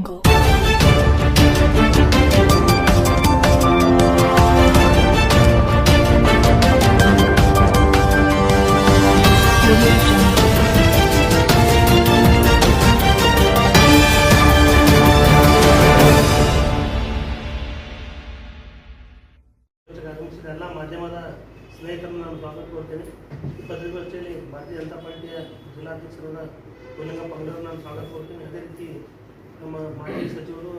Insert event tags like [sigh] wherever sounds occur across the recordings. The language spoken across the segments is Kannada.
jungle. Audio jungle. ಇವತ್ತಿಗೆ ಆಗಮಿಸಿದ ಎಲ್ಲ ಮಾಧ್ಯಮದ ಸ್ನೇಹಿತರನ್ನು ನಾನು ಸ್ವಾಗತ ಕೊಡ್ತೇನೆ ಈ ಪತ್ರಿಕಾಗೋಷ್ಠಿಯಲ್ಲಿ ಭಾರತೀಯ ಜನತಾ ಪಾರ್ಟಿಯ ಜಿಲ್ಲಾಧ್ಯಕ್ಷರಾದ ಕೊಲಿಂಗಪ್ಪ ಅಂಗಡಿಯವರು ನಾನು ಸ್ವಾಗತ ಕೊಡ್ತೀನಿ ಅದೇ ರೀತಿ ನಮ್ಮ ಮಾಜಿ ಸಚಿವರು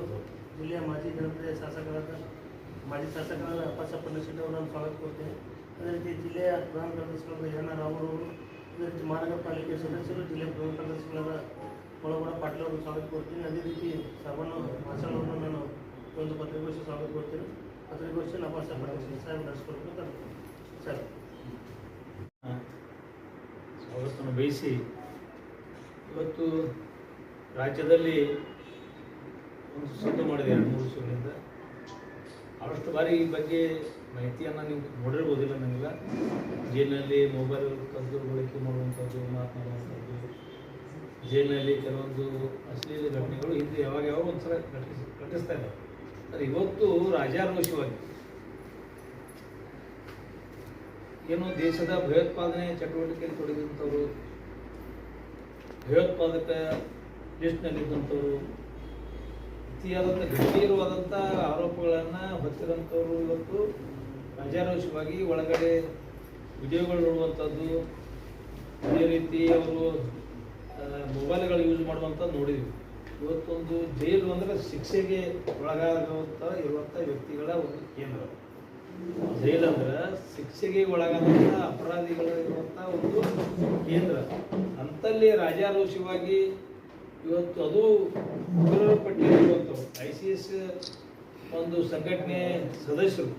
ಜಿಲ್ಲೆಯ ಮಾಜಿ ಜನಪ್ರಿಯ ಶಾಸಕರಾದ ಮಾಜಿ ಶಾಸಕರಾದ ಅಪ್ಪಸ ಅವರು ನಾನು ಸ್ವಾಗತ ಕೊಡ್ತೇನೆ. ಅದೇ ರೀತಿ ಜಿಲ್ಲೆಯ ಪ್ರಧಾನ ಕಾರ್ಯದರ್ಶಿಗಳಾದ ಎನ್ ಆರ್ ರಾವ್ ಅವರು, ಅದೇ ರೀತಿ ಮಹಾನಗರ ಪಾಲಿಕೆ ಸದಸ್ಯರು, ಜಿಲ್ಲೆಯ ಪ್ರಧಾನ ಕಾರ್ಯದರ್ಶಿಗಳಾದ ಒಳಗಡ ಪಾಟೀಲ್ ಅವರನ್ನು ಸ್ವಾಗತ ಕೊಡ್ತೀನಿ. ಅದೇ ರೀತಿ ಸಾಬಣ್ಣ ಮಾಸಲ್ ಅವರನ್ನು ನಾನು ಒಂದು ಪತ್ರಿಕೋಷ್ಠಿ ಸ್ವಾಗತ ಕೊಡ್ತೀನಿ. ಪತ್ರಿಕಾಗೋಷ್ಠಿ ಅಪ್ಪಾಸ ಪಂಡಶೆಟ್ಟಿ ಸಾಹೇಬ್ ನಡೆಸ್ಕೊಡ್ಬೇಕು ಸರ್. ಸ್ವಾಗತವನ್ನು ಬಯಸಿ ಇವತ್ತು ರಾಜ್ಯದಲ್ಲಿ ಒಂದು ಸುದ್ದಿ ಮಾಡಿದೆ ಎರಡು ಮೂರು ದಿವಸಗಳಿಂದ ಭಾಳಷ್ಟು ಬಾರಿ ಈ ಬಗ್ಗೆ ಮಾಹಿತಿಯನ್ನು ನೀವು ನೋಡಿರ್ಬೋದಿಲ್ಲ ನನಗೆಲ್ಲ ಜೈಲಿನಲ್ಲಿ ಮೊಬೈಲ್ ಕದ್ದು ಬಳಕೆ ಮಾಡುವಂಥದ್ದು ಮಾತನಾಡುವಂಥದ್ದು ಜೈಲಿನಲ್ಲಿ ಕೆಲವೊಂದು ಅಶ್ಲೀಲ ಘಟನೆಗಳು ಹಿಂದೆ ಯಾವಾಗ ಯಾವಾಗ ಒಂದ್ಸಲ ಘಟಿಸ್, ಘಟಿಸ್ತಾ ಇದ್ದಾವೆ ಆದರೆ ಇವತ್ತು ರಾಜಾರೋಷವಾಗಿ ಏನು ದೇಶದ ಭಯೋತ್ಪಾದನೆ ಚಟುವಟಿಕೆಯಲ್ಲಿ ತೊಡಗಿದಂಥವ್ರು, ಭಯೋತ್ಪಾದಕ ಲಿಸ್ಟ್ನಲ್ಲಿದ್ದಂಥವ್ರು ಅತಿಯಾದಂಥ ಗಂಭೀರವಾದಂಥ ಆರೋಪಗಳನ್ನು ಹೊತ್ತಿರೋಂಥವ್ರು ಇವತ್ತು ರಾಜಾರೋಷವಾಗಿ ಒಳಗಡೆ ವಿಡಿಯೋಗಳು ನೋಡುವಂಥದ್ದು ಅದೇ ರೀತಿ ಅವರು ಮೊಬೈಲ್ಗಳು ಯೂಸ್ ಮಾಡುವಂಥದ್ದು ನೋಡಿದ್ವಿ. ಇವತ್ತೊಂದು ಜೈಲು ಅಂದರೆ ಶಿಕ್ಷೆಗೆ ಒಳಗಾಗುವಂಥ ಇರುವಂಥ ವ್ಯಕ್ತಿಗಳ ಒಂದು ಕೇಂದ್ರ. ಜೈಲು ಅಂದ್ರೆ ಶಿಕ್ಷೆಗೆ ಒಳಗಾದಂಥ ಅಪರಾಧಿಗಳು ಇರುವಂಥ ಒಂದು ಕೇಂದ್ರ. ಅಂತಲ್ಲಿ ರಾಜಾರೋಷವಾಗಿ ಇವತ್ತು ಅದು ಇವತ್ತು ಐ ಸಿ ಎಸ್ ಒಂದು ಸಂಘಟನೆ ಸದಸ್ಯರು.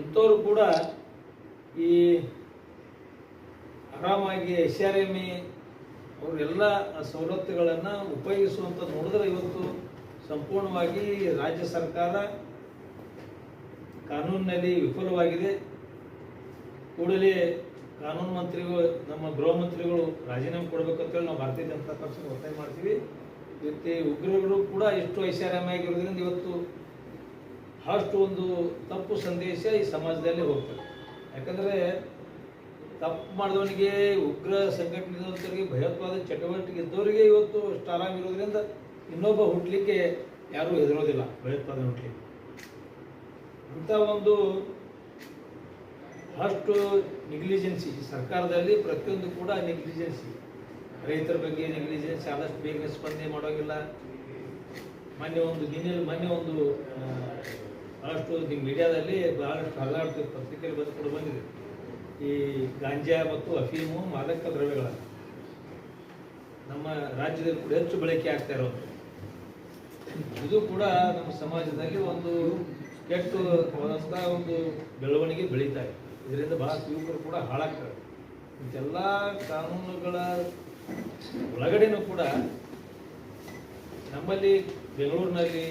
ಇಂಥವ್ರು ಕೂಡ ಈ ಆರಾಮಾಗಿ ಎಸ್ ಆರ್ ಎಂ ಸವಲತ್ತುಗಳನ್ನು ಉಪಯೋಗಿಸುವಂಥ ನೋಡಿದ್ರೆ ಇವತ್ತು ಸಂಪೂರ್ಣವಾಗಿ ರಾಜ್ಯ ಸರ್ಕಾರ ಕಾನೂನಿನಲ್ಲಿ ವಿಫಲವಾಗಿದೆ. ಕೂಡಲೇ ಕಾನೂನು ಮಂತ್ರಿಗಳು, ನಮ್ಮ ಗೃಹ ಮಂತ್ರಿಗಳು ರಾಜೀನಾಮೆ ಕೊಡಬೇಕಂತೇಳಿ ನಾವು ಭಾರತೀಯ ಜನತಾ ಪಕ್ಷ ಒತ್ತಾಯ ಮಾಡ್ತೀವಿ. ಈ ಉಗ್ರರು ಕೂಡ ಎಷ್ಟು ಐಷಾರಾಮಿಯಾಗಿರೋದ್ರಿಂದ ಇವತ್ತು ಅಷ್ಟು ಒಂದು ತಪ್ಪು ಸಂದೇಶ ಈ ಸಮಾಜದಲ್ಲಿ ಹೋಗ್ತದೆ. ಯಾಕಂದರೆ ತಪ್ಪು ಮಾಡಿದವನಿಗೆ ಉಗ್ರ ಸಂಘಟನೆ ಭಯೋತ್ಪಾದನೆ ಚಟುವಟಿಕೆ ಇದ್ದವರಿಗೆ ಇವತ್ತು ಅಷ್ಟು ಆರಾಮಿರೋದ್ರಿಂದ ಇನ್ನೊಬ್ಬ ಹುಟ್ಟಲಿಕ್ಕೆ ಯಾರೂ ಹೆದರೋದಿಲ್ಲ, ಭಯೋತ್ಪಾದನೆ ಹುಟ್ಟಲಿಕ್ಕೆ ಅಂಥ ಒಂದು ಅಷ್ಟು ನೆಗ್ಲಿಜೆನ್ಸಿ ಸರ್ಕಾರದಲ್ಲಿ ಪ್ರತಿಯೊಂದು ಕೂಡ ನೆಗ್ಲಿಜೆನ್ಸಿ. ರೈತರ ಬಗ್ಗೆ ನೆಗ್ಲಿಜೆನ್ಸಿ ಆದಷ್ಟು ಬೇಗ ಸ್ಪಂದನೆ ಮಾಡೋಂಗಿಲ್ಲ. ಮೊನ್ನೆ ಒಂದು ದಿನ ಮೊನ್ನೆ ಒಂದು ಭಾಳಷ್ಟು ನಿಮ್ಮ ಮೀಡಿಯಾದಲ್ಲಿ ಭಾಳಷ್ಟು ಹಲವಾರು ಪತ್ರಿಕೆಯಲ್ಲಿ ಬಂದು ಕೂಡ ಬಂದಿದೆ. ಈ ಗಾಂಜಾ ಮತ್ತು ಅಫೀಮು ಮಾದಕ ದ್ರವ್ಯಗಳ. ನಮ್ಮ ರಾಜ್ಯದಲ್ಲಿ ಕೂಡ ಹೆಚ್ಚು ಬಳಕೆ ಆಗ್ತಾ ಇರೋದು. ಇದು ಕೂಡ ನಮ್ಮ ಸಮಾಜದಲ್ಲಿ ಒಂದು ಕೆಟ್ಟು ಒಂದು ಬೆಳವಣಿಗೆ ಬೆಳೀತಾ ಇದೆ. ಇದರಿಂದ ಬಹಳ ಯುವಕರು ಕೂಡ ಹಾಳಾಗ್ತಾರೆ ಇದೆಲ್ಲ ಕಾನೂನುಗಳ ಒಳಗಡೆನೂ ಕೂಡ ನಮ್ಮಲ್ಲಿ ಬೆಂಗಳೂರಿನಲ್ಲಿ,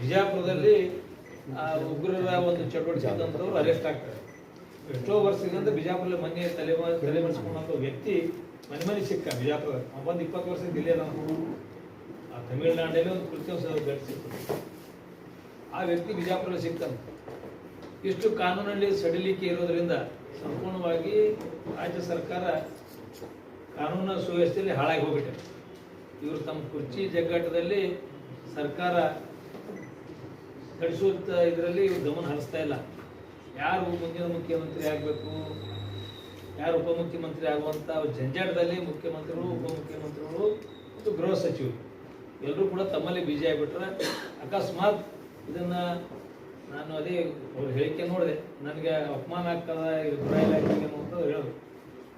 ಬಿಜಾಪುರದಲ್ಲಿ ಆ ಉಗ್ರರ ಒಂದು ಚಟುವಟಿಕೆ ಆದಂಥವ್ರು ಅರೆಸ್ಟ್ ಆಗ್ತಾರೆ. ಎಷ್ಟೋ ವರ್ಷದಿಂದ ಬಿಜಾಪುರಲ್ಲಿ ಮೊನ್ನೆ ತಲೆ ತಲೆಮರೆಸ್ಕೊಂಡಂಥ ವ್ಯಕ್ತಿ ಮನೆ ಮನೆ ಸಿಕ್ಕ ಬಿಜಾಪುರ. ಒಂದು ಇಪ್ಪತ್ತು ವರ್ಷ ಇಲ್ಲೇ ನಾನು ಆ ತಮಿಳುನಾಡಲ್ಲಿ ಒಂದು ಕೃತ್ಯ ಘಟಿಸಿತ್ತು ಆ ವ್ಯಕ್ತಿ ಬಿಜಾಪುರಲ್ಲಿ ಸಿಗ್ತಾನೆ ಇಷ್ಟು ಕಾನೂನಲ್ಲಿ ಸಡಿಲಿಕೆ ಇರೋದ್ರಿಂದ ಸಂಪೂರ್ಣವಾಗಿ ರಾಜ್ಯ ಸರ್ಕಾರ ಕಾನೂನು ಸುವ್ಯವಸ್ಥೆಯಲ್ಲಿ ಹಾಳಾಗಿ ಹೋಗ್ಬಿಟ್ಟೆ. ಇವರು ತಮ್ಮ ಕುರ್ಚಿ ಜಗ್ಗಾಟದಲ್ಲಿ ಸರ್ಕಾರ ನಡೆಸುವಂಥ ಇದರಲ್ಲಿ ಇವ್ರು ಗಮನ ಹರಿಸ್ತಾ ಇಲ್ಲ. ಯಾರು ಮುಂದಿನ ಮುಖ್ಯಮಂತ್ರಿ ಆಗಬೇಕು? ಯಾರು ಉಪಮುಖ್ಯಮಂತ್ರಿ ಆಗುವಂಥ ಜಂಜಾಟದಲ್ಲಿ ಮುಖ್ಯಮಂತ್ರಿಗಳು, ಉಪಮುಖ್ಯಮಂತ್ರಿಗಳು ಮತ್ತು ಗೃಹ ಸಚಿವರು. ಎಲ್ಲರೂ ಕೂಡ ತಮ್ಮಲ್ಲಿ ಬಿಜಿ ಆಗಿಬಿಟ್ರೆ ಅಕಸ್ಮಾತ್ ಇದನ್ನ ನಾನು ಅದೇ ಅವ್ರ ಹೇಳಿಕೆ ನೋಡಿದೆ. ನನಗೆ ಅಪಮಾನ ಆಗ್ತದ, ಇದು ಇಲಾಖೆಗೆ ಅಂತ ಹೇಳೋದು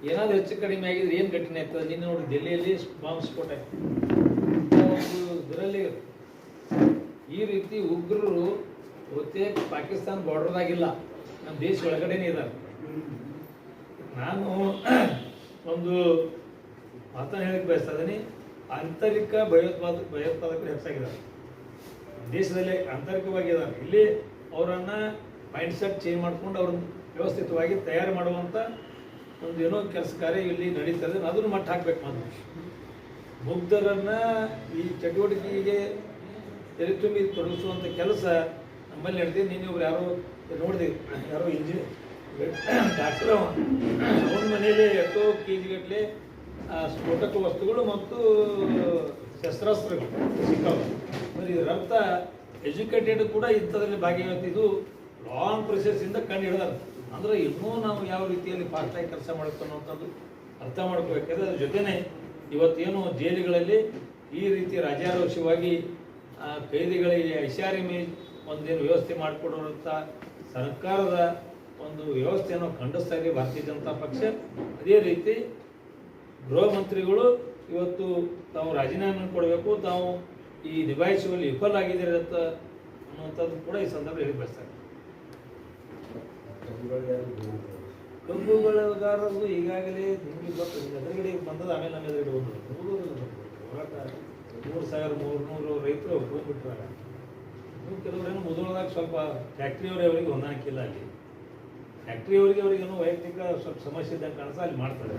ಏನಾದ್ರು ಹೆಚ್ಚು ಕಡಿಮೆ ಆಗಿದ್ರೆ ಏನು ಘಟನೆ ಆಗ್ತದೆ? ನಿನ್ನೆ ನೋಡಿ ಡೆಲ್ಲಿಯಲ್ಲಿ ಬಾಂಬ್ ಸ್ಫೋಟ ಒಂದು ಇದರಲ್ಲಿ ಈ ರೀತಿ ಉಗ್ರರು ಬಹುತೇಕ ಪಾಕಿಸ್ತಾನ ಬಾರ್ಡರ್ದಾಗಿಲ್ಲ ನಮ್ಮ ದೇಶ ಒಳಗಡೆನೇ ಇದ್ದಾರೆ ನಾನು [clears throat] ಒಂದು ಮಾತನ್ನು ಹೇಳಕ್ಕೆ ಬಯಸ್ತಾ ಇದ್ದೀನಿ ಆಂತರಿಕ ಭಯೋತ್ಪಾದ, ಭಯೋತ್ಪಾದಕರು ಹೆಚ್ಚಾಗಿದ್ದಾರೆ. ದೇಶದಲ್ಲಿ ಆಂತರಿಕವಾಗಿ ಇಲ್ಲಿ ಅವರನ್ನ ಮೈಂಡ್ ಸೆಟ್ ಚೇಂಜ್ ಮಾಡ್ಕೊಂಡು ಅವ್ರನ್ನ ವ್ಯವಸ್ಥಿತವಾಗಿ ತಯಾರು ಮಾಡುವಂಥ ಒಂದು ಏನೋ ಕೆಲಸ ಕಾರ್ಯ ಇಲ್ಲಿ ನಡೀತದೆ ಅದನ್ನು ಮಟ್ಟ ಹಾಕ್ಬೇಕು ನಾವು ಮುಗ್ಧರನ್ನ ಈ ಚಟುವಟಿಕೆಗೆ ತೆರೆ ತುಂಬಿ ತೊಡಗಿಸುವಂಥ ಕೆಲಸ ನಮ್ಮಲ್ಲಿ ನಡೆದಿದೆ. ನೀನು ಒಬ್ರು ಯಾರೋ ನೋಡಿದೆ. ಯಾರೋ ಇಂಜಿನಿಯರ್ ಡಾಕ್ಟರ್ ಅವ ಅವನ ಮನೆಯಲ್ಲಿ ಎಷ್ಟೋ ಕೆ ಜಿಗಟ್ಟಲೆ ಸ್ಫೋಟಕ ವಸ್ತುಗಳು ಮತ್ತು ಶಸ್ತ್ರಾಸ್ತ್ರಗಳು ಸಿಕ್ಕವು. ಇದರ ಅರ್ಥ ಎಜುಕೇಟೆಡ್ ಕೂಡ ಇಂಥದ್ರಲ್ಲಿ ಇದು ಲಾಂಗ್ ಪ್ರೊಸೆಸ್ಸಿಂದ ಕಂಡು ಹಿಡಿದಾರೆ ಅಂದ್ರೆ ಇನ್ನೂ ನಾವು ಯಾವ ರೀತಿಯಲ್ಲಿ ಫಾಸ್ಟಾಗಿ ಕೆಲಸ ಮಾಡುತ್ತೆ ಅನ್ನೋದು ಅರ್ಥ ಮಾಡ್ಕೋಬೇಕಾದ್ರೆ ಅದ್ರ ಜೊತೆನೆ ಇವತ್ತೇನು ಜೈಲುಗಳಲ್ಲಿ ಈ ರೀತಿ ರಾಜಾರೋಷವಾಗಿ ಕೈದಿಗಳಿಗೆ ಐಷಾರಾಮಿ ಒಂದೇನು ವ್ಯವಸ್ಥೆ ಮಾಡಿಕೊಡುವಂಥ ಸರ್ಕಾರದ ಒಂದು ವ್ಯವಸ್ಥೆಯನ್ನು ಖಂಡಿಸ್ತಾ ಇದೆ ಭಾರತೀಯ ಜನತಾ ಪಕ್ಷ ಅದೇ ರೀತಿ ಗೃಹ ಮಂತ್ರಿಗಳು ಇವತ್ತು ತಾವು ರಾಜೀನಾಮೆ ಕೊಡಬೇಕು, ತಾವು ಈ ನಿಭಾಯಿಸುವಲ್ಲಿ ಆಗಿದೆ ಅಂತ ಅನ್ನುವಂಥದ್ದು ಕೂಡ ಈ ಸಂದರ್ಭ ಹೇಳಿ ಬಳಸ್ತಾರೆ ಕಬ್ಬುಗಳಗಾರರು ಈಗಾಗಲೇ ನಿಮಗೆ ಗೊತ್ತು ಈಗ ಎದುರುಗಡೆ ಬಂದದ ಆಮೇಲೆ ನಮ್ಮ ಎದುರುಗಡೆ ಬಂದರು ಹೋರಾಟ ಮೂರು ಸಾವಿರ ಮೂರ್ನೂರು ರೈತರು ಹೋಗ್ಬಿಟ್ರಾಗ. ಇನ್ನು ಕೆಲವರೇನು ಮುದುಳದಾಗ ಸ್ವಲ್ಪ ಫ್ಯಾಕ್ಟ್ರಿಯವರೇ ಅವರಿಗೆ ಹೊಂದಾಣಿಕೆ ಇಲ್ಲ ಅಲ್ಲಿ ಫ್ಯಾಕ್ಟ್ರಿಯವರಿಗೆ ಅವರಿಗೇನು ವೈಯಕ್ತಿಕ ಸ್ವಲ್ಪ ಸಮಸ್ಯೆ ಇದ್ದಂಗೆ ಕಾಣಿಸ್ತಾ ಅಲ್ಲಿ ಮಾಡ್ತಾರೆ.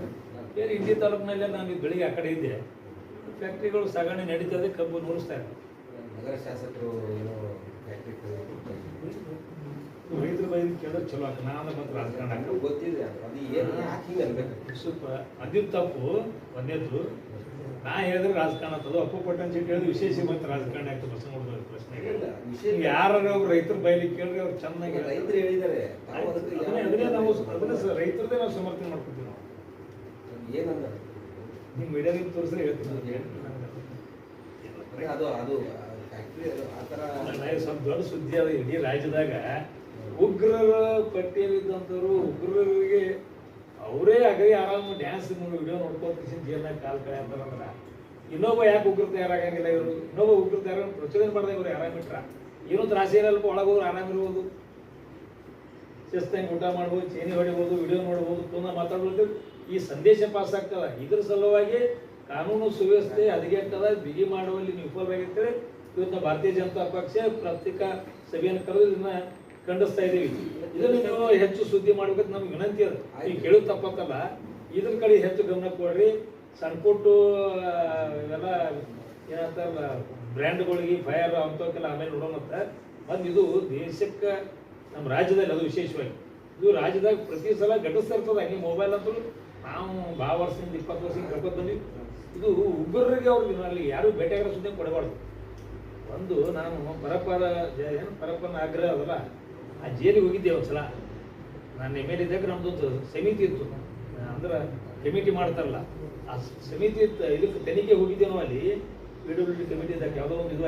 ಬೇರೆ ಇಂಡಿ ತಾಲೂಕಿನಲ್ಲೇ ನಾನು ಬೆಳಿಗ್ಗೆ ಆ ಕಡೆ ಇದ್ದೆ. ಫ್ಯಾಕ್ಟ್ರಿಗಳು ಸಾಗಣೆ ನಡೀತದೆ ಕಬ್ಬು ನೋಡಿಸ್ತಾ ಇದ್ದಾರೆ ನಗರ ಶಾಸಕರು ಏನೋ ಫ್ಯಾಕ್ಟ್ರಿ ರೈತರ ಬೈದು ಕೇಳಿದ್ರೆ ಚಲೋ ಆಗ್ತದೆ. ನಾನು ಮತ್ತೆ ರಾಜಕಾರಣ ಗೊತ್ತಿದೆ ಅದು. ಏನು ಯಾಕೆ ಹಿಂಗೆ ಅನ್ಬೇಕು? ಸ್ವಲ್ಪ ಅದಿದ್ದು ತಪ್ಪು ಒಂದೇದು ನಾ ಹೇಳಿದ್ರೆ ರಾಜಕಾರಣ ಆಗ್ತದೆ. ಅಪ್ಪು ಪಟ್ಟಣ ಚೀಟಿ ಹೇಳಿದ್ರೆ ವಿಶೇಷ ಮತ್ತೆ ರಾಜಕಾರಣ ಆಗ್ತದೆ ಪ್ರಶ್ನೆ ನೋಡಿದ್ರೆ ಪ್ರಶ್ನೆ. ಯಾರು ಅವ್ರು ರೈತರ ಬೈಲಿ ಕೇಳಿದ್ರೆ ಅವ್ರು ಚೆನ್ನಾಗಿ ರೈತರು ಹೇಳಿದ್ದಾರೆ. ಅದನ್ನೇ ನಾವು ಅದನ್ನೇ ರೈತರದೇ ನಾವು ಸಮರ್ಥನೆ ಮಾಡ್ಕೊತೀವಿ ನಾವು. ಏನಂದ ನಿಮ್ಮ ಮೀಡಿಯಾಗೆ ತೋರಿಸಿದ್ರೆ ಹೇಳ್ತೀನಿ. ಅದು ಅದು ಫ್ಯಾಕ್ಟ್ರಿ ಅದು ಆ ಥರ ಸ್ವಲ್ಪ ದೊಡ್ಡ ಸುದ್ದಿ ಅದ ಇಡೀ ರಾಜ್ಯದಾಗ. ಉಗ್ರರ ಪಟ್ಟಿಯಲ್ಲಿದ್ದಂಥವ್ರು ಉಗ್ರರಿಗೆ ಅವರೇ ಆಗಲಿ ಆರಾಮ ಡ್ಯಾನ್ಸ್ ನೋಡಿ ವಿಡಿಯೋ ನೋಡ್ಕೊಂಡು ಜೀವನ ಕಾಲ್ ಕಳೆ ಅಂತಾರಂದ್ರೆ ಇನ್ನೊಬ್ಬ ಯಾಕೆ ಉಗ್ರ ತಯಾರಾಗಂಗಿಲ್ಲ ಇವರು? ಇನ್ನೊಬ್ಬ ಉಗ್ರ ತಯಾರ ಪ್ರಚೋದನೆ ಮಾಡಿದೆ ಇವರು ಆರಾಮಿಟ್ರ ಏನೂ ತ್ರಾಸ ಇರಲ್ಪ ಒಳಗೋರು ಆರಾಮಿರ್ಬೋದು ಶಿಸ್ತಂಗೆ ಊಟ ಮಾಡ್ಬೋದು ಚೇನಿ ಹೊಡಿಬೋದು ವಿಡಿಯೋ ನೋಡ್ಬೋದು ಪುನಃ ಮಾತಾಡ್ಬೋದು. ಈ ಸಂದೇಶ ಪಾಸ್ ಆಗ್ತದ ಇದ್ರ ಸಲುವಾಗಿ ಕಾನೂನು ಸುವ್ಯವಸ್ಥೆ ಹದಗೆಟ್ಟದ ಬಿಗಿ ಮಾಡುವಲ್ಲಿ ವಿಫಲವಾಗಿರ್ತೇವೆ ಇವತ್ತು ಭಾರತೀಯ ಜನತಾ ಪಕ್ಷ ಪತ್ರಿಕಾ ಸಭೆಯನ್ನು ಕರೆದು ಇದನ್ನ ಖಂಡಿಸ್ತಾ ಇದ್ದೀವಿ. ಇದನ್ನು ನೀವು ಹೆಚ್ಚು ಸುದ್ದಿ ಮಾಡ್ಬೇಕಂತ ನಮ್ಗೆ ವಿನಂತಿ ಅದ. ಈಗ ಕೇಳೋದು ತಪ್ಪತ್ತಲ್ಲ. ಇದ್ರ ಕಡೆ ಹೆಚ್ಚು ಗಮನ ಕೊಡ್ರಿ. ಸಣ್ಣ ಪುಟ್ಟು ಇವೆಲ್ಲ ಏನಂತಾರಲ್ಲ ಬ್ರ್ಯಾಂಡ್ಗಳಿಗೆ ಫೈರ್ ಅಂತವಕ್ಕೆಲ್ಲ ಆಮೇಲೆ ನೋಡೋಣಂತ ಮತ್ತು ಇದು ದೇಶಕ್ಕೆ ನಮ್ಮ ರಾಜ್ಯದಲ್ಲಿ ಅದು ವಿಶೇಷವಾಗಿ. ಇದು ರಾಜ್ಯದಾಗ ಪ್ರತಿ ಸಲ ಘಟಿಸ್ತಾ ಇರ್ತದೆ. ಹಂಗೆ ಮೊಬೈಲ್ ಅಂತೂ ನಾವು ಭಾಳ ವರ್ಷದಿಂದ ಇಪ್ಪತ್ತು ವರ್ಷದಿಂದ ಕರ್ಕೊಂಡು ಬಂದ್ವಿ. ಇದು ಉಗ್ರರಿಗೆ ಅವ್ರಿಗೆ ಅಲ್ಲಿ ಯಾರು ಬೇಟೆಗಾರ ಸುದ್ದಿ ಕೊಡಬಾರ್ದು. ಒಂದು ನಾನು ಪರಪರ ಏನು ಪರಪ್ಪನ ಆಗ್ರಹ ಅದಲ್ಲ. ಆ ಜೈಲಿಗೆ ಹೋಗಿದ್ದೆ ಒಂದ್ಸಲ. ನಾನು ಎಂ ಎಲ್ ಇದ್ದಾಗ ನಮ್ಮದೊಂದು ಸಮಿತಿ ಇತ್ತು. ಅಂದ್ರೆ ಕಮಿಟಿ ಮಾಡ್ತಾರಲ್ಲ. ಆ ಸಮಿತಿ ಇದಕ್ಕೆ ತನಿಖೆ ಹೋಗಿದ್ದೇನೋ ಅಲ್ಲಿ. ಪಿ ಡಬ್ಲ್ಯೂ ಡಿ ಕಮಿಟಿ ಇದ್ದಾಗ ಯಾವುದೋ ಒಂದು ಇದು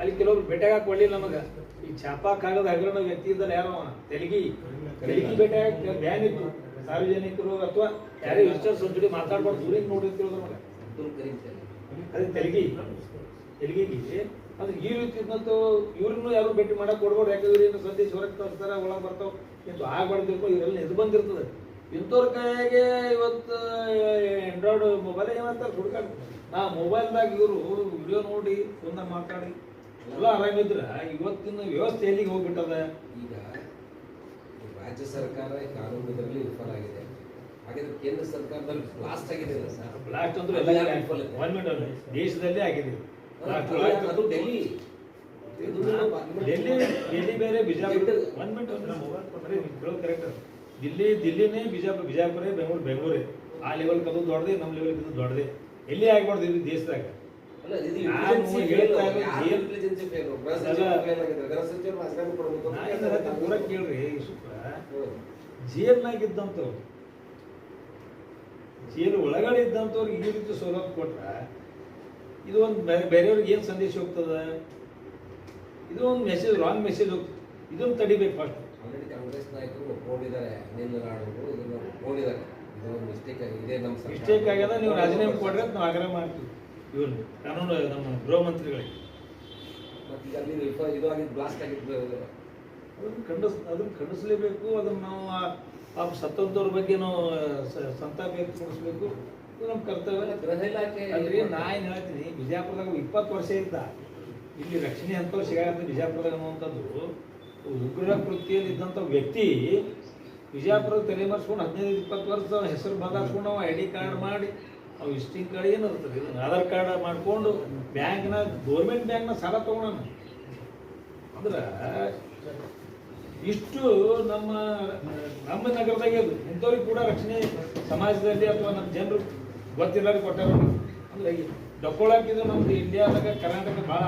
ಅಲ್ಲಿ ಕೆಲವರು ಭೇಟಿಯಾಗ ಕೊಡ್ಲಿಲ್ಲ ನಮಗೆ. ಈ ಚಾಪಾ ಕಾಗದ ಹಗರಣ ವ್ಯಕ್ತಿ ಇದ್ದಲ್ಲ ಯಾರೋ? ತೆಲಗಿ ತೆಲಗಿ ಭೇಟಿಯಾಗ ಬ್ಯಾನ್ ಇತ್ತು. ಸಾರ್ವಜನಿಕರು ಅಥವಾ ಯಾರೇ ವಿಸ್ಟರ್ಸ್ ಜೊತೆ ಮಾತಾಡ್ಬಾರ್ದು ದೂರಿಗೆ ನಮಗೆ ಅಬ್ದುಲ್ ಕರೀಂ ಸರ್. ಅದೇ ತೆಲಿಗೆ. ತೆಲಗಿಗೆ ಅದು ಈ ರೀತಿ ಇದ್ದಂತೂ ಇವ್ರನ್ನು ಯಾರು ಭೇಟಿ ಮಾಡಕ್ ಕೊಡ್ಬೋದು. ಯಾಕಂದ್ರೆ ಏನು ಸಂದೇಶ ಹೊರಗೆ ತರ್ತಾರೆ ಒಳಗೆ ಬರ್ತಾವ. ಇಂತು ಆಗ್ಬಾರ್ದಿರ್ಕೋ ಇವರೆಲ್ಲ ಎದ್ದು ಬಂದಿರ್ತದೆ ಇಂಥವ್ರ ಕೈಯಾಗೆ ಇವತ್ತು ಆಂಡ್ರಾಯ್ಡ್ ಮೊಬೈಲ್ ಏನಂತಾರೆ ಹುಡುಕಾಡ ನಾ ಮೊಬೈಲ್ದಾಗ ಇವರು ವಿಡಿಯೋ ನೋಡಿ ಒಂದ ಮಾತಾಡಿ. ಎಲ್ಲ ಆರಾಮಿದ್ರೆ ಇವತ್ತಿನ ವ್ಯವಸ್ಥೆ ಎಲ್ಲಿಗೆ ಹೋಗ್ಬಿಟ್ಟದ? ಈಗ ರಾಜ್ಯ ಸರ್ಕಾರ ಈ ಇದರಲ್ಲಿ ವಿಫಲ ಆಗಿದೆ. ಹಾಗಾದ್ರೆ ಕೇಂದ್ರ ಸರ್ಕಾರದಲ್ಲಿ ಬ್ಲಾಸ್ಟ್ ಆಗಿದೆ ಸರ್? ಬ್ಲಾಸ್ಟ್ ಅಂದ್ರೆ ಎಲ್ಲ ವಿಫಲ? ದೇಶದಲ್ಲೇ ಆಗಿದೆ. ಅದು- ಡೆಲ್ಲಿ ಡೆಲ್ಲಿ ಡೆಲ್ಲಿ ಬೇರೆ ಬಿಜಾಪುರ. ಡೆಲ್ಲಿ- ಮಿನಿಟ್ ಒಂದು ಮೊಬೈಲ್ ಕೊಡ್ರಿ ಕೇಳೋದು ಕರೆಕ್ಟ್ ದಿಲ್ಲಿ ದಿಲ್ಲಿನೇ ಬಿಜಾಪುರ ಬಿಜಾಪುರ ಬೆಂಗಳೂರು ಬೆಂಗಳೂರೇ ಆ ಲೆವೆಲ್ ಕದು ದೊಡ್ಡದೆ ನಮ್ಮ ಲೆವೆಲ್ ಕದು ದೊಡ್ಡದೇ. ಎಲ್ಲಿ ಆಗ್ಬಾರ್ದು ಇಲ್ಲಿ ದೇಶದಾಗ? ಪೂರ ಕೇಳ್ರಿ. ಸುಪ್ರ ಜೇಲು ಒಳಗಡೆ ಇದ್ದಂಥವ್ರಿಗೆ ಈ ರೀತಿ ಸೌಲಭ್ಯ ಕೊಟ್ಟರೆ ಇದು ಒಂದು ಬೇರೆಯವ್ರಿಗೆ ಏನು ಸಂದೇಶ ಹೋಗ್ತದೆ? ಇದು ಒಂದು ಮೆಸೇಜ್ ರಾಂಗ್ ಮೆಸೇಜ್ ಹೋಗ್ತದೆ ಇದನ್ನು ತಡಿಬೇಕು ಫಸ್ಟ್ ಆಲ್ರೆಡಿ ಕಾಂಗ್ರೆಸ್ ನಾಯಕರು ಒಪ್ಕೊಂಡಿದ್ದಾರೆ ಅನಿಲ್ ರಾಣರು ಇದನ್ನ ಒಪ್ಕೊಂಡಿದ್ದಾರೆ. ಇದು ಒಂದು ಮಿಸ್ಟೇಕ್ ಆಗಿದೆ ನಮ್ಮ ಮಿಸ್ಟೇಕ್ ಆಗ್ಯದ ನೀವು ರಾಜೀನಾಮೆ ಕೊಡ್ರಿ ಅಂತ ನಾವು ಆಗ್ರಹ ಮಾಡ್ತೀವಿ. ಇವ್ರು ಕಾನೂನು ನಮ್ಮ ಗೃಹ ಮಂತ್ರಿಗಳಿಗೆ ಮತ್ತೆ ಈಗ ಅಲ್ಲಿ ಇದು ಆಗಿದ್ದು ಬ್ಲಾಸ್ಟ್ ಆಗಿದ್ದು ಅದನ್ನು ಖಂಡಿಸ್ ಅದನ್ನು ಖಂಡಿಸಲೇಬೇಕು ಅದನ್ನು ನಾವು ಆ- ಸತ್ತಂತವ್ರ ಬಗ್ಗೆ ನಾವು ಸಂತಾಪ ವ್ಯಕ್ತಪಡಿಸ್ಬೇಕು. ಇದು ನಮ್ಮ ಕರ್ತವ್ಯ. ಗೃಹ ಇಲಾಖೆ ಅಲ್ರಿ ನಾ ಏನು ಹೇಳ್ತೀನಿ ಬಿಜಾಪುರದಾಗ ಇಪ್ಪತ್ತು ವರ್ಷ ಇದ್ದ. ಇಲ್ಲಿ ರಕ್ಷಣೆ ಅಂತವ್ರು ಸಿಗಾಗತ್ತೆ ಬಿಜಾಪುರದಾಗ ಅನ್ನುವಂಥದ್ದು ಉಗ್ರ ಕೃತಿಯಲ್ಲಿ ಇದ್ದಂಥ ವ್ಯಕ್ತಿ ವಿಜಯಪುರ ತಲೆ ಮರೆಸ್ಕೊಂಡು ಹದಿನೈದು ಇಪ್ಪತ್ತು ವರ್ಷ ಹೆಸರು ಬದಲಾಯಿಸ್ಕೊಂಡು ಅವ ಐ ಡಿ ಕಾರ್ಡ್ ಮಾಡಿ ಅವು ವಿಸಿಟಿಂಗ್ ಕಾರ್ಡ್ ಏನು ಇರ್ತದೆ. ಇದನ್ನ ಆಧಾರ್ ಕಾರ್ಡ್ ಮಾಡ್ಕೊಂಡು ಬ್ಯಾಂಕ್ನ ಗೌರ್ಮೆಂಟ್ ಬ್ಯಾಂಕ್ನ ಸಾಲ ತಗೊಳೋಣ ಅಂದ್ರೆ ಇಷ್ಟು ನಮ್ಮ ನಮ್ಮ ನಗರದಾಗೆ ಅದು. ಇಂಥವ್ರಿಗೆ ಕೂಡ ರಕ್ಷಣೆ ಸಮಾಜದಲ್ಲಿ ಅಥವಾ ನಮ್ಮ ಜನರು ಗೊತ್ತಿಲ್ಲ ಕೊಟ್ಟಾರ ಅಂದ್ರೆ ಈ ಡಕ್ಕೊಳಕಿದು ನಮ್ದು ಇಂಡಿಯಾದಾಗ ಕರ್ನಾಟಕ ಭಾಳ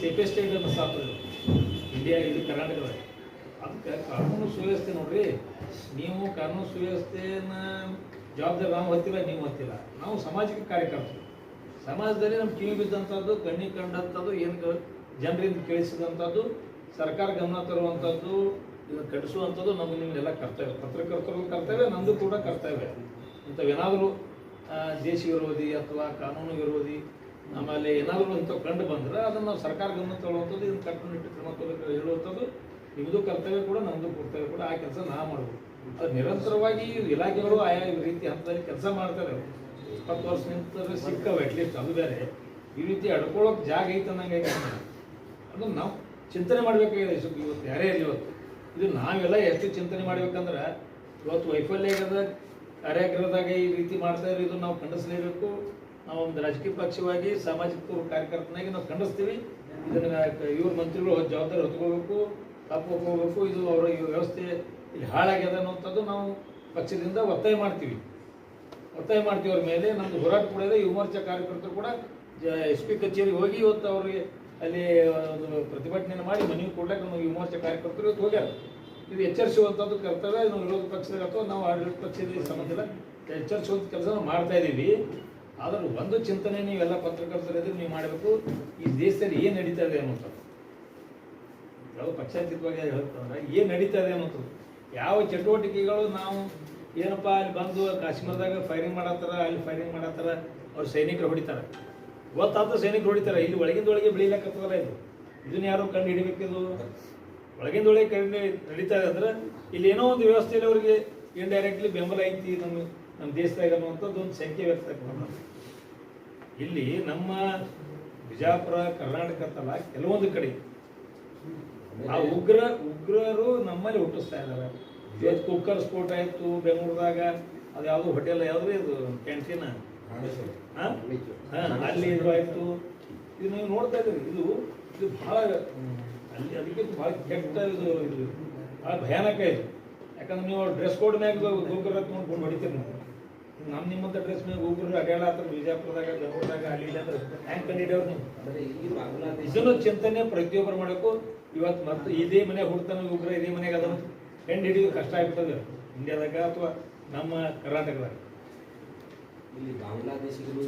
ಸೇಫೆಸ್ಟ್ ಸ್ಟೇಟ್ ಅನ್ನಿಸ್ತಾಗ್ತದೆ ಇಂಡಿಯಾ ಇದು ಕರ್ನಾಟಕದಾಗ. ಅದಕ್ಕೆ ಕಾನೂನು ಸುವ್ಯವಸ್ಥೆ ನೋಡ್ರಿ, ನೀವು ಕಾನೂನು ಸುವ್ಯವಸ್ಥೆನ ಜವಾಬ್ದಾರಿ ನಾವು ಹೊತ್ತಿಲ್ಲ, ನೀವು ಹೊತ್ತಿಲ್ಲ. ನಾವು ಸಮಾಜಕ್ಕೆ ಕಾರ್ಯಕರ್ತರು. ಸಮಾಜದಲ್ಲಿ ನಮ್ಮ ಕಿವಿ ಬಿದ್ದಂಥದ್ದು ಕಣ್ಣಿಗೆ ಕಂಡಂಥದ್ದು, ಏನು ಜನರಿಂದ ಕೇಳಿಸಿದಂಥದ್ದು ಸರ್ಕಾರ ಗಮನ ತರುವಂಥದ್ದು ಇದನ್ನು ಕಟ್ಟಿಸುವಂಥದ್ದು ನಮ್ಗೆ ನಿಮ್ಮೆಲ್ಲ ಕರ್ತವ್ಯ. ಪತ್ರಕರ್ತರು ಕರ್ತವ್ಯ ನಂದು ಕೂಡ ಕರ್ತವ್ಯ. ಇಂಥವೇನಾದರೂ ದೇಶ ವಿರೋಧಿ ಅಥವಾ ಕಾನೂನು ವಿರೋಧಿ, ಆಮೇಲೆ ಏನಾದರೂ ಇಂಥವು ಕಂಡು ಬಂದ್ರೆ ಅದನ್ನು ಸರ್ಕಾರ ಗಮನ ತಗೊಳ್ಳುವಂಥದ್ದು ಇದನ್ನು ಕಟ್ಟುನಿಟ್ಟು ಕ್ರಮ ಹೇಳುವಂಥದ್ದು ನಿಮ್ಮದು ಕರ್ತವ್ಯ ಕೂಡ ನಮ್ಮದು ಕರ್ತವ್ಯ ಕೂಡ ಆ ಕೆಲಸ ನಾ ಮಾಡ್ಬೋದು ಅದು ನಿರಂತರವಾಗಿ ಇಲಾಖೆಗಳು ಆಯಾ ರೀತಿ ಹಂತದಲ್ಲಿ ಕೆಲಸ ಮಾಡ್ತಾರೆ. ಇಪ್ಪತ್ತು ವರ್ಷ ನಿಂತರೆ ಸಿಕ್ಕವೆ, ಅಟ್ಲೀಸ್ಟ್ ಅದು ಬೇರೆ. ಈ ರೀತಿ ಅಡ್ಕೊಳ್ಳೋಕೆ ಜಾಗ ಐತೆ ಅನ್ನಂಗೆ ಅದು ನಾವು ಚಿಂತನೆ ಮಾಡಬೇಕಾಗಿದೆ ಸ್ವಲ್ಪ ಇವತ್ತು, ಯಾರೇ ಇರಲಿ ಇವತ್ತು. ಇದು ನಾವೆಲ್ಲ ಎಷ್ಟು ಚಿಂತನೆ ಮಾಡ್ಬೇಕಂದ್ರೆ, ಇವತ್ತು ವೈಫಲ್ಯ ಕಾರ್ಯಕ್ರಮದಾಗ ಈ ರೀತಿ ಮಾಡ್ತಾ ಇರೋ ನಾವು ಖಂಡಿಸಲೇಬೇಕು. ನಾವು ಒಂದು ರಾಜಕೀಯ ಪಕ್ಷವಾಗಿ, ಸಾಮಾಜಿಕ ಕಾರ್ಯಕರ್ತನಾಗಿ ನಾವು ಖಂಡಿಸ್ತೀವಿ. ಇದನ್ನ ಇವ್ರ ಮಂತ್ರಿಗಳು ಜವಾಬ್ದಾರಿ ಹೊತ್ಕೋಬೇಕು ತಪ್ಪು ಇದು ಅವರ ಈ ವ್ಯವಸ್ಥೆ ಇಲ್ಲಿ ಹಾಳಾಗ್ಯದ ಅನ್ನೋಂಥದ್ದು ನಾವು ಪಕ್ಷದಿಂದ ಒತ್ತಾಯ ಮಾಡ್ತೀವಿ. ಒತ್ತಾಯ ಮಾಡ್ತೀವಿ ಅವ್ರ ಮೇಲೆ. ನಮ್ಮದು ಹೋರಾಟ ಕೂಡ ಇದೆ. ಯುವ ಮೋರ್ಚಾ ಕಾರ್ಯಕರ್ತರು ಕೂಡ ಎಸ್ ಪಿ ಕಚೇರಿಗೆ ಹೋಗಿ ಇವತ್ತು ಅವರಿಗೆ ಅಲ್ಲಿ ಒಂದು ಪ್ರತಿಭಟನೆಯನ್ನು ಮಾಡಿ ಮನವಿ ಕೊಡ್ಲಿಕ್ಕೆ ನಮಗೆ ವಿಮೋಚನೆ ಕಾರ್ಯಕರ್ತರು ಹೋಗ್ಯಾರ. ಇದು ಎಚ್ಚರಿಸುವಂಥದ್ದು ಕರ್ತವ್ಯ ನಾವು ವಿರೋಧ ಪಕ್ಷದಾಗ ಅಥವಾ ನಾವು ಆಡಳಿತ ಪಕ್ಷದ ಸಂಬಂಧ ಎಚ್ಚರಿಸುವಂಥ ಕೆಲಸ ಮಾಡ್ತಾ ಇದ್ದೀವಿ ಆದ್ರೆ ಒಂದು ಚಿಂತನೆ ನೀವೆಲ್ಲ ಪತ್ರಕರ್ತರು ಎದುರು ನೀವು ಮಾಡಬೇಕು. ಈ ದೇಶದಲ್ಲಿ ಏನು ನಡೀತಾ ಇದೆ ಅನ್ನೋಂಥದ್ದು ಪಕ್ಷಾತೀತವಾಗಿ ಹೇಳ್ತಂದ್ರೆ ಏನು ನಡೀತಾ ಇದೆ ಅನ್ನೋದು ಯಾವ ಚಟುವಟಿಕೆಗಳು ನಾವು ಏನಪ್ಪ ಅಲ್ಲಿ ಬಂದು ಕಾಶ್ಮೀರದಾಗ ಫೈರಿಂಗ್ ಮಾಡತ್ತಾರ, ಅಲ್ಲಿ ಫೈರಿಂಗ್ ಮಾಡತ್ತಾರ, ಅವ್ರು ಸೈನಿಕರು ಹೊಡಿತಾರೆ. ಗೊತ್ತಾದ ಸೈನಿಕರು ಹೊಡಿತಾರೆ ಇಲ್ಲಿ ಒಳಗಿಂದ ಒಳಗೆ ಬೆಳೀಲಕ್ಕತ್ತದಲ್ಲ ಇದು? ಇದನ್ನ ಯಾರು ಕಂಡು ಹಿಡಿಬೇಕಿದು ಒಳಗಿಂದ ಒಳಗೆ ಕಂಡು ನಡೀತಾ ಇದೆ ಅಂದ್ರೆ ಇಲ್ಲಿ ಏನೋ ಒಂದು ವ್ಯವಸ್ಥೆಯಲ್ಲಿ ಅವರಿಗೆ ಇಂಡೈರೆಕ್ಟ್ಲಿ ಬೆಂಬಲ ಐತಿ ನಮ್ಮ ನಮ್ಮ ದೇಶದಾಗ ಅನ್ನುವಂಥದ್ದು ಒಂದು ಸಂಖ್ಯೆ ವ್ಯಕ್ತ. ಇಲ್ಲಿ ನಮ್ಮ ಬಿಜಾಪುರ ಕರ್ನಾಟಕ ಅಂತಲ್ಲ ಕೆಲವೊಂದು ಕಡೆ ಆ ಉಗ್ರ ಉಗ್ರರು ನಮ್ಮಲ್ಲಿ ಹುಟ್ಟಿಸ್ತಾ ಇದ್ದಾರೆ. ಇವತ್ತು ಕುಕ್ಕರ್ ಸ್ಫೋಟ ಆಯಿತು ಬೆಂಗಳೂರದಾಗ. ಅದು ಯಾವುದು ಹೋಟೆಲ್ ಯಾವ್ದು ಇದು ಕ್ಯಾಂಟೀನ್ ಅಲ್ಲಿ ಇದು ಆಯ್ತು ಇದು ನೀವು ನೋಡ್ತಾ ಇದ್ದೀರಿ ಇದು ಇದು ಬಹಳ ಅಲ್ಲಿ ಅದಕ್ಕೆ ಬಹಳ ಕೆಟ್ಟ ಇದು ಇದು ಬಹಳ ಭಯಾನಕ ಇದು. ಯಾಕಂದ್ರೆ ನೀವು ಡ್ರೆಸ್ ಕೋಡ್ ಮ್ಯಾಗ ಗೋಕುರ ನೋಡ್ಕೊಂಡು ಹೊಡಿತೀರಿ ನಾವು. ನಮ್ಮ ನಿಮ್ಮಂತ ಡ್ರೆಸ್ ಮ್ಯಾಗ ಗೋಕುರ ಅಡ್ಯಾಳ ಹತ್ರ ವಿಜಯಪುರದಾಗ ಬೆಂಗಳೂರದಾಗ ಅಲ್ಲಿ ಇಲ್ಲಿ ಅಂದ್ರೆ ಹ್ಯಾಂಗ್ ಕಂಡಿಡಿಯವ್ರು ನೀವು? ಇದನ್ನು ಚಿಂತನೆ ಪ್ರತಿಯೊಬ್ಬರು ಮಾಡಬೇಕು. ಇವತ್ತು ಮತ್ತೆ ಇದೇ ಮನೆ ಹುಡ್ತಾನೆ ಉಗ್ರ ಇದೇ ಮನೆಗೆ ಅದನ್ನು ಕಂಡು ಹಿಡಿಯೋದು ಕಷ್ಟ ಆಗ್ಬಿಟ್ಟದೆ ಇಂಡಿಯಾದಾಗ ಅಥವಾ ನಮ್ಮ ಕರ್ನಾಟಕದಾಗ. ಇಲ್ಲಿ ಬಾಂಗ್ಲಾದೇಶಿಗಳು